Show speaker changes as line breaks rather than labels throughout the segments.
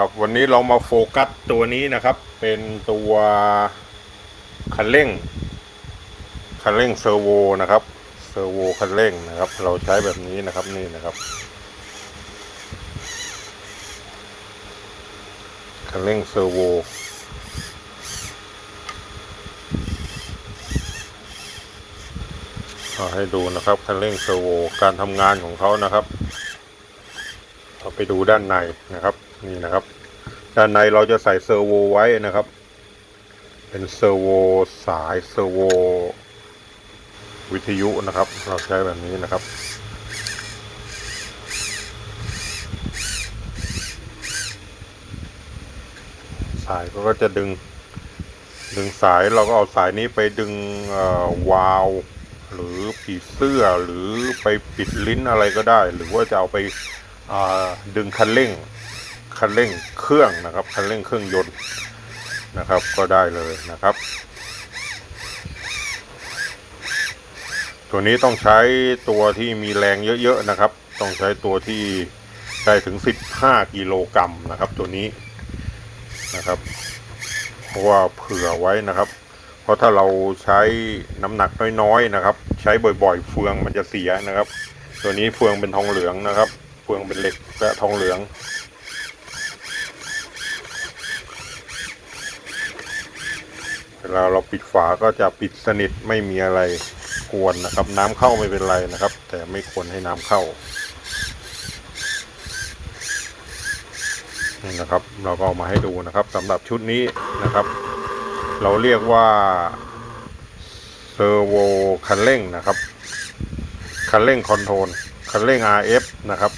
ครับวันนี้เรามาโฟกัสตัวนี้นะครับ เป็นตัวคันเร่งคันเร่งเซอร์โวนะครับเซอร์โวคันเร่งนะครับ เราใช้แบบนี้นะครับนี่นะครับคันเร่งเซอร์โวเอให้ดูนะครับคันเร่งเซอร์โวการทำงานของเขานะครับ ไปดูด้านในนะครับนี่นะครับ ด้านในเราจะใส่เซอร์โวไว้นะครับ เป็นเซอร์โวสายเซอร์โววิทยุนะครับ เราใช้แบบนี้นะครับสายก็จะดึง ดึงสายเราก็เอาสายนี้ไปดึงวาล์วหรือผีเสื้อหรือไปปิดลิ้นอะไรก็ได้ หรือว่าจะเอาไป ดึงคันเร่งคันเร่งเครื่องนะครับคันเร่งเครื่องยนต์นะครับก็ได้เลยนะครับ ตัวนี้ต้องใช้ตัวที่มีแรงเยอะๆนะครับ ต้องใช้ตัวที่ได้ถึง 15 กิโลกรัมนะครับ ตัวนี้นะครับ เพราะว่าเผื่อไว้นะครับ เพราะถ้าเราใช้น้ำหนักน้อยๆนะครับ ใช้บ่อยๆเฟืองมันจะเสียนะครับ ตัวนี้เฟืองเป็นทองเหลืองนะครับ เฟืองเป็นเหล็กและทองเหลือง เวลาเราปิดฝาก็จะปิดสนิทไม่มีอะไรกวนนะครับ น้ำเข้าไม่เป็นไรนะครับ แต่ไม่ควรให้น้ำเข้านี่นะครับ เราก็เอามาให้ดูนะครับสำหรับชุดนี้นะครับ เราเรียกว่าเซอร์โวคันเร่งนะครับคันเร่งคอนโทรลคันเร่ง RF นะครับ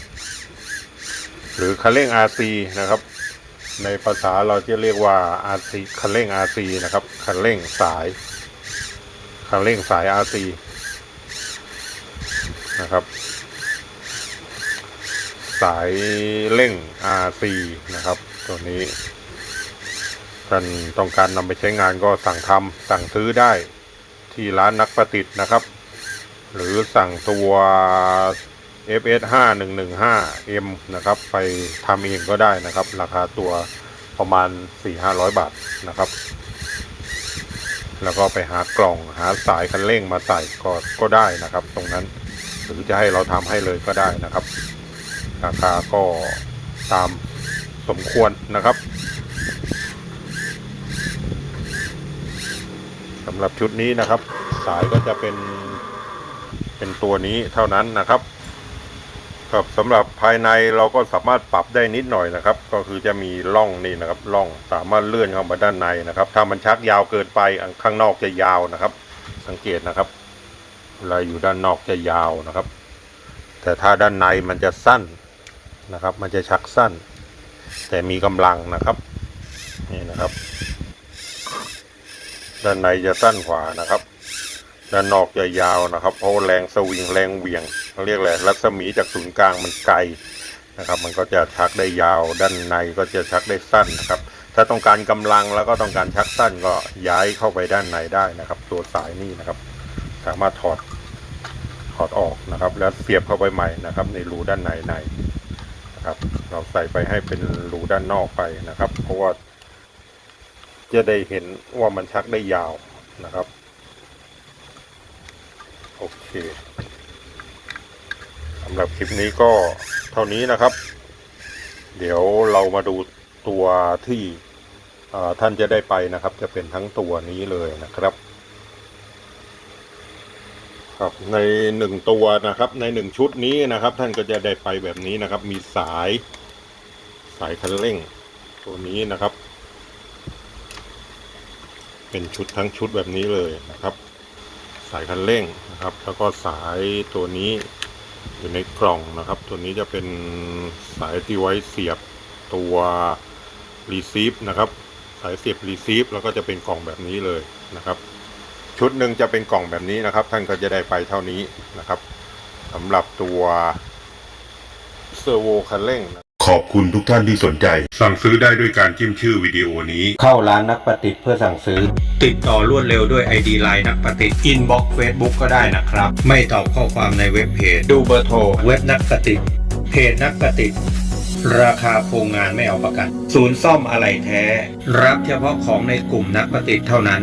หรือคันเร่ง RC นะครับ ในภาษาเราจะเรียกว่า RC คันเร่ง RC นะครับคันเร่งสายคันเร่งสาย RC นะครับ สายเร่ง RC นะครับ ตัวนี้ท่านต้องการนำไปใช้งานก็สั่งทำสั่งซื้อได้ที่ร้านนักประดิษฐ์นะครับ หรือสั่งตัว FS 5 1 1 5 M นะครับ ไปทำเองก็ได้นะครับ ราคาตัวประมาณ 4-500 บาทนะครับ แล้วก็ไปหากล่องหาสายคันเร่งมาใส่ก็ก็ได้นะครับ ตรงนั้นหรือจะให้เราทำให้เลยก็ได้นะครับ ราคาก็ตามสมควรนะครับสำหรับชุดนี้นะครับ สายก็จะเป็นเป็นตัวนี้เท่านั้นนะครับ ครับสำหรับภายในเราก็สามารถปรับได้นิดหน่อยนะครับ ก็คือจะมีร่องนี่นะครับร่องสามารถเลื่อนเข้ามาด้านในนะครับ ถ้ามันชักยาวเกินไปอันข้างนอกจะยาวนะครับ สังเกตนะครับเวลาอยู่ด้านนอกจะยาวนะครับ แต่ถ้าด้านในมันจะสั้นนะครับ มันจะชักสั้น แต่มีกำลังนะครับนี่นะครับ ด้านในจะสั้นกว่านะครับ ด้านนอกจะยาวนะครับ เพราะแรงสวิงแรงเหวี่ยง เขาเรียกอะไรรัศมีจากศูนย์กลางมันไกลนะครับ มันก็จะชักได้ยาวด้านในก็จะชักได้สั้นนะครับ ถ้าต้องการกำลังแล้วก็ต้องการชักสั้นก็ย้ายเข้าไปด้านในได้นะครับ ตัวสายนี่นะครับ สามารถถอดถอดออกนะครับ แล้วเสียบเข้าไปใหม่นะครับ ในรูด้านในในนะครับ เราใส่ไปให้เป็นรูด้านนอกไปนะครับ เพราะว่าจะได้เห็นว่ามันชักได้ยาวนะครับ โอเค สำหรับคลิปนี้ก็เท่านี้นะครับ เดี๋ยวเรามาดูตัวที่ท่านจะได้ไปนะครับ จะเป็นทั้งตัวนี้เลยนะครับ ครับในหนึ่งตัวนะครับ ในหนึ่งชุดนี้นะครับ ท่านก็จะได้ไปแบบนี้นะครับ มีสายสายคันเร่ง ตัวนี้นะครับ เป็นชุดทั้งชุดแบบนี้เลยนะครับ สายคันเร่งนะครับ แล้วก็สายตัวนี้ อยู่ในกล่องนะครับ ตัวนี้จะเป็นสายที่ไว้เสียบตัวรีซีฟนะครับ สายเสียบรีซีฟแล้วก็จะเป็นกล่องแบบนี้เลยนะครับ ชุดหนึ่งจะเป็นกล่องแบบนี้นะครับ ท่านก็จะได้ไปเท่านี้นะครับสำหรับตัวเซอร์โวคันเร่ง ขอบคุณทุกท่านที่สนใจ สั่งซื้อได้ด้วยการจิ้มชื่อวิดีโอนี้
เข้าร้านนักประดิษฐ์เพื่อสั่งซื้อ ติดต่อรวดเร็วด้วย ID ไลน์นักประดิษฐ์อินบ็อกซ์เฟซบุ๊กก็ได้นะครับ ไม่ตอบข้อความในเว็บเพจ ดูเบอร์โทร เว็บนักประดิษฐ์เพจนักประดิษฐ์ราคาโครงงานไม่เอาประกัน ศูนย์ซ่อมอะไหล่แท้ รับเฉพาะของในกลุ่มนักประดิษฐ์เท่านั้น